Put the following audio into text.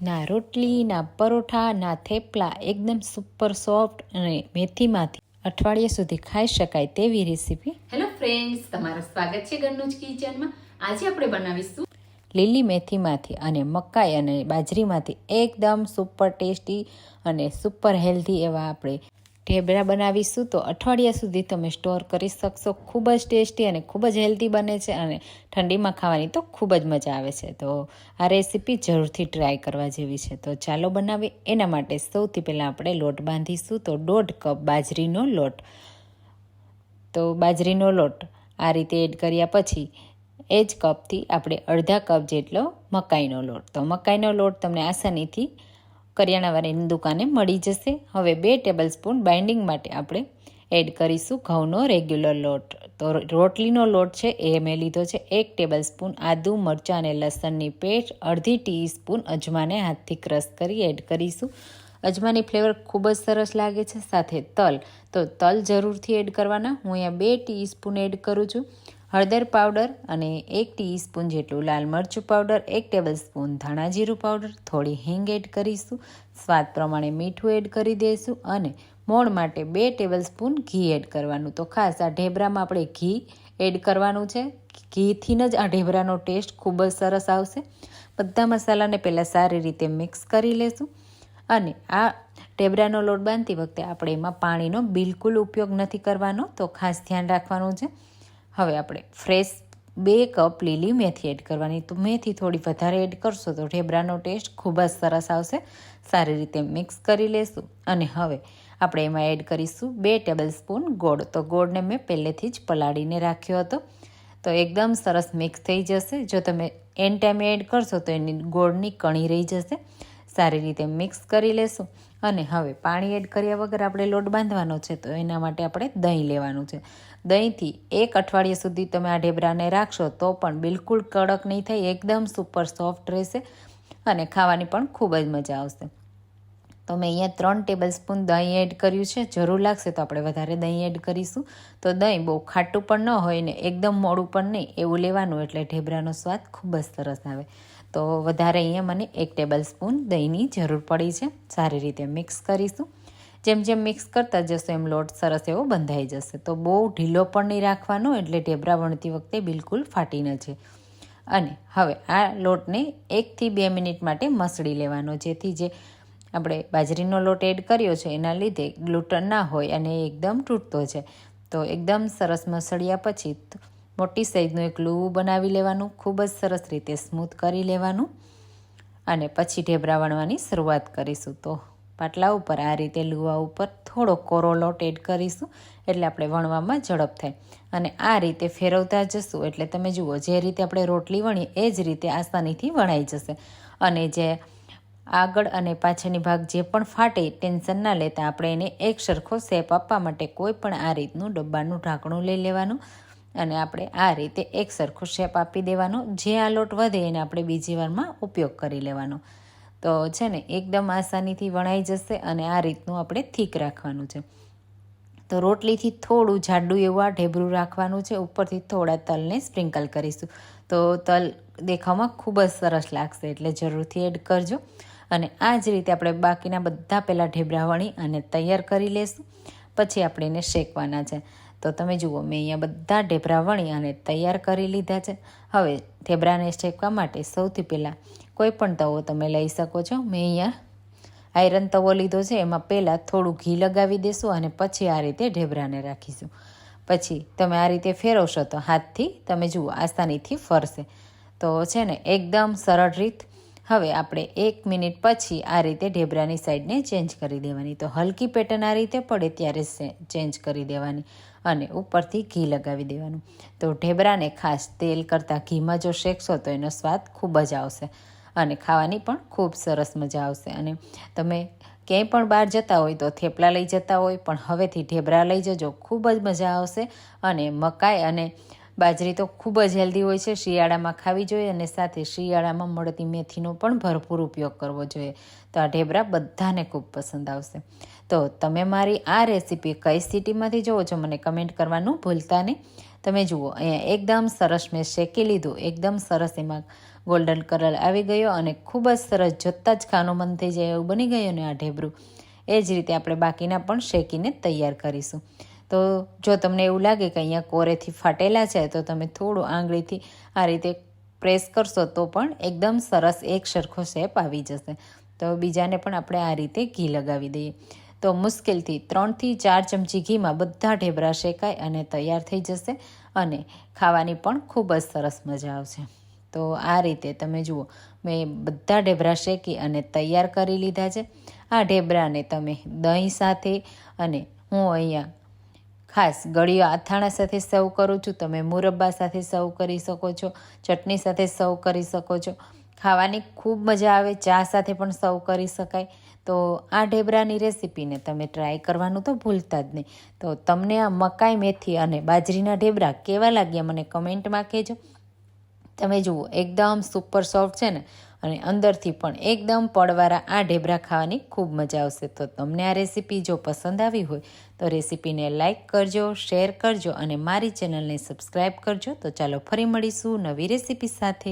ના રોટલી ના પરોઠા ના થેપલા એકદમ સુપર સોફ્ટ અને મેથીમાંથી અઠવાડિયા સુધી ખાઈ શકાય તેવી રેસીપી હેલો ફ્રેન્ડ્સ તમારું સ્વાગત છે ઘરનું જ કિચનમાં. આજે આપણે બનાવીશું લીલી મેથીમાંથી અને મકાઈ અને બાજરીમાંથી એકદમ સુપર ટેસ્ટી અને સુપર હેલ્ધી એવા આપણે ઢેબરા બનાવીશું તો અઠવાડિયા સુધી તમે સ્ટોર કરી શકશો. ખૂબ જ ટેસ્ટી અને ખૂબ જ હેલ્ધી બને છે અને ઠંડીમાં ખાવાની તો ખૂબ જ મજા આવે છે. તો આ રેસીપી જરૂરથી ટ્રાય કરવા જેવી છે. તો ચાલો બનાવીએ. એના માટે સૌથી પહેલાં આપણે લોટ બાંધીશું. તો દોઢ કપ બાજરીનો લોટ. તો બાજરીનો લોટ આ રીતે એડ કર્યા પછી એ જ કપથી આપણે અડધા કપ જેટલો મકાઈનો લોટ. તો મકાઈનો લોટ તમને આસાનીથી કરિયાણાવાળીની દુકાને મળી જશે. હવે બે ટેબલ સ્પૂન બાઇન્ડિંગ માટે આપણે એડ કરીશું ઘઉંનો રેગ્યુલર લોટ. તો રોટલીનો લોટ છે એ મેં લીધો છે. એક ટેબલ સ્પૂન આદુ, મરચાં અને લસણની પેસ્ટ, અડધી ટીસ્પૂન અજમાને હાથથી ક્રશ કરી એડ કરીશું. અજમાની ફ્લેવર ખૂબ જ સરસ લાગે છે. સાથે તલ. તો તલ જરૂરથી એડ કરવાના. હું અહીંયા બે ટીસ્પૂન એડ કરું છું. હળદર પાવડર અને એક ટીસ્પૂન જેટલું લાલ મરચું પાવડર, એક ટેબલ સ્પૂન ધાણા જીરું પાવડર, થોડી હિંગ એડ કરીશું, સ્વાદ પ્રમાણે મીઠું એડ કરી દઈશું અને મોણ માટે બે ટેબલ સ્પૂન ઘી એડ કરવાનું. તો ખાસ આ ઢેબરામાં આપણે ઘી એડ કરવાનું છે. ઘીથી જ આ ઢેબરાનો ટેસ્ટ ખૂબ જ સરસ આવશે. બધા મસાલાને પહેલાં સારી રીતે મિક્સ કરી લેશું અને આ ઢેબરાનો લોટ બાંધતી વખતે આપણે એમાં પાણીનો બિલકુલ ઉપયોગ નથી કરવાનો. તો ખાસ ધ્યાન રાખવાનું છે. હવે આપણે ફ્રેશ બે કપ લીલી મેથી એડ કરવાની. તો મેથી થોડી વધારે એડ કરશો તો ઢેબરાનો ટેસ્ટ ખૂબ જ સરસ આવશે. સારી રીતે મિક્સ કરી લેશું. અને હવે આપણે એમાં એડ કરીશું બે ટેબલ સ્પૂન ગોળ. તો ગોળને મેં પહેલેથી જ પલાળીને રાખ્યો હતો. તો એકદમ સરસ મિક્સ થઈ જશે. જો તમે એન ટાઈમે એડ કરશો તો એની ગોળની કણી રહી જશે. સારી રીતે મિક્સ કરી લેશું. અને હવે પાણી એડ કર્યા વગર આપણે લોટ બાંધવાનો છે, તો એના માટે આપણે દહીં લેવાનું છે. દહીંથી એક અઠવાડિયા સુધી તમે આ ઢેબરાને રાખશો, તો પણ બિલકુલ કડક નહીં થાય, એકદમ સુપર સોફ્ટ રહેશે અને ખાવાની પણ ખૂબ જ મજા આવશે. તો મેં અહીંયા ત્રણ ટેબલ સ્પૂન દહીં એડ કર્યું છે. જરૂર લાગશે તો આપણે વધારે દહીં એડ કરીશું. તો દહીં બહુ ખાટું પણ ન હોય ને એકદમ મોડું પણ નહીં, એવું લેવાનું એટલે ઢેબરાનો સ્વાદ ખૂબ જ સરસ આવે. તો વધારે અહીંયા મને એક ટેબલ સ્પૂન દહીંની જરૂર પડી છે. સારી રીતે મિક્સ કરીશું. જેમ જેમ મિક્સ કરતા જશો એમ લોટ સરસ એવો બંધાઈ જશે. તો બહુ ઢીલો પણ નહીં રાખવાનો, એટલે ઢેબરા વણતી વખતે બિલકુલ ફાટી ન છે અને હવે આ લોટને એકથી બે મિનિટ માટે મસળી લેવાનો, જેથી જે આપણે બાજરીનો લોટ એડ કર્યો છે, એના લીધે ગ્લુટન ના હોય અને એકદમ તૂટતો છે તો એકદમ સરસ મસળ્યા પછી મોટી સાઈઝનું એક લૂવું બનાવી લેવાનું, ખૂબ જ સરસ રીતે સ્મૂથ કરી લેવાનું અને પછી ઢેબરા વણવાની શરૂઆત કરીશું. તો પાટલા ઉપર આ રીતે લુવા ઉપર થોડો કોરો લોટ એડ કરીશું એટલે આપણે વણવામાં ઝડપ થાય. અને આ રીતે ફેરવતા જશું એટલે તમે જુઓ, જે રીતે આપણે રોટલી વણીએ એ જ રીતે આસાનીથી વણાઈ જશે. અને જે આગળ અને પાછળની ભાગ જે પણ ફાટે, ટેન્શન ના લેતા આપણે એને એક સરખો શેપ આપવા માટે કોઈ પણ આ રીતનું ડબ્બાનું ઢાંકણું લઈ લેવાનું. અને આપણે આ રીતે એક સરખો શેપ આપી દેવાનો. જે આ લોટ વધે એને આપણે બીજી વારમાં ઉપયોગ કરી લેવાનો. તો છે ને, એકદમ આસાનીથી વણાઈ જશે અને આ રીતનું આપણે થીક રાખવાનું છે. તો રોટલીથી થોડું જાડું એવું આ ઢેબરું રાખવાનું છે. ઉપરથી થોડા તલને સ્પ્રિંકલ કરીશું. તો તલ દેખાવમાં ખૂબ જ સરસ લાગશે, એટલે જરૂરથી એડ કરજો. અને આ જ રીતે આપણે બાકીના બધા પહેલાં ઢેબરા વણી અને તૈયાર કરી લેશું. પછી આપણે એને શેકવાના છે. તો તમે જુઓ, મેં અહીંયા બધા ઢેબરા વણી અને તૈયાર કરી લીધા છે. હવે ઢેબરાને શેકવા માટે સૌથી પહેલાં કોઈ પણ તવો તમે લઈ શકો છો. મેં અહીંયા આયરન તવો લીધો છે. એમાં પહેલાં થોડું ઘી લગાવી દેશું અને પછી આ રીતે ઢેબરાને રાખીશું. પછી તમે આ રીતે ફેરવશો તો હાથથી, તમે જુઓ, આસાનીથી ફરશે. તો છે ને, એકદમ સરળ રીત હવે આપણે એક મિનિટ પછી આ રીતે ઢેબરાની સાઈડને ચેન્જ કરી દેવાની. તો હલકી પેટર્ન આ રીતે પડે ત્યારે ચેન્જ કરી દેવાની અને ઉપરથી ઘી લગાવી દેવાનું. તો ઢેબરાને ખાસ તેલ કરતાં ઘીમાં જો શેકશો તો એનો સ્વાદ ખૂબ જ આવશે અને ખાવાની પણ ખૂબ સરસ મજા આવશે. અને તમે ક્યાંય પણ બહાર જતા હોય તો થેપલા લઈ જતા હોય, પણ હવેથી ઢેબરા લઈ જજો, ખૂબ જ મજા આવશે અને મકાઈ અને બાજરી તો ખૂબ જ હેલ્ધી હોય છે. શિયાળામાં ખાવી જોઈએ અને સાથે શિયાળામાં મળતી મેથીનો પણ ભરપૂર ઉપયોગ કરવો જોઈએ. તો આ ઢેબરા બધાને ખૂબ પસંદ આવશે. તો તમે મારી આ રેસીપી કઈ સિટીમાંથી જોવો છો મને કમેન્ટ કરવાનું ભૂલતા નહીં. તમે જુઓ, અહીંયા એકદમ સરસ મેં શેકી લીધું. એકદમ સરસ એમાં ગોલ્ડન કલર આવી ગયો અને ખૂબ જ સરસ જોતાં જ ખાવાનું મન થઈ જાય એવું બની ગયું ને આ ઢેબરું. એ જ રીતે આપણે બાકીના પણ શેકીને તૈયાર કરીશું. તો જો તમને એવું લાગે કે અહીંયા કોરેથી ફાટેલા છે, તો તમે થોડું આંગળીથી આ રીતે પ્રેસ કરશો તો પણ એકદમ સરસ એક સરખો શેપ આવી જશે. તો બીજાને પણ આપણે આ રીતે ઘી લગાવી દઈએ. તો મુશ્કેલથી ત્રણથી ચાર ચમચી ઘીમાં બધા ઢેબરા શેકાય અને તૈયાર થઈ જશે અને ખાવાની પણ ખૂબ જ સરસ મજા આવશે. તો આ રીતે તમે જુઓ, મેં બધા ઢેબરા શેકી અને તૈયાર કરી લીધા છે. આ ઢેબરાને તમે દહીં સાથે અને હું અહીંયા ખાસ ગળીઓ અથાણા સાથે સર્વ કરું છું. તમે મુરબ્બા સાથે સર્વ કરી શકો છો. ચટણી સાથે સર્વ કરી શકો છો. ખાવાની ખૂબ મજા આવે. ચા સાથે પણ સર્વ કરી શકાય. તો આ ઢેબરાની રેસીપીને તમે ટ્રાય કરવાનું તો ભૂલતા જ નહીં. તો તમને આ મકાઈ મેથી અને બાજરીના ઢેબરા કેવા લાગ્યા મને કમેન્ટમાં કહેજો. તમે જુઓ, એકદમ સુપર સોફ્ટ છે ને. અને અંદરથી પણ એકદમ પડવાળા આ ઢેબરા ખાવાની ખૂબ મજા આવશે. તો તમને આ રેસીપી જો પસંદ આવી હોય, તો રેસીપીને લાઇક કરજો, શેર કરજો અને મારી ચેનલને સબસ્ક્રાઈબ કરજો. તો ચાલો ફરી મળીશું નવી રેસીપી સાથે.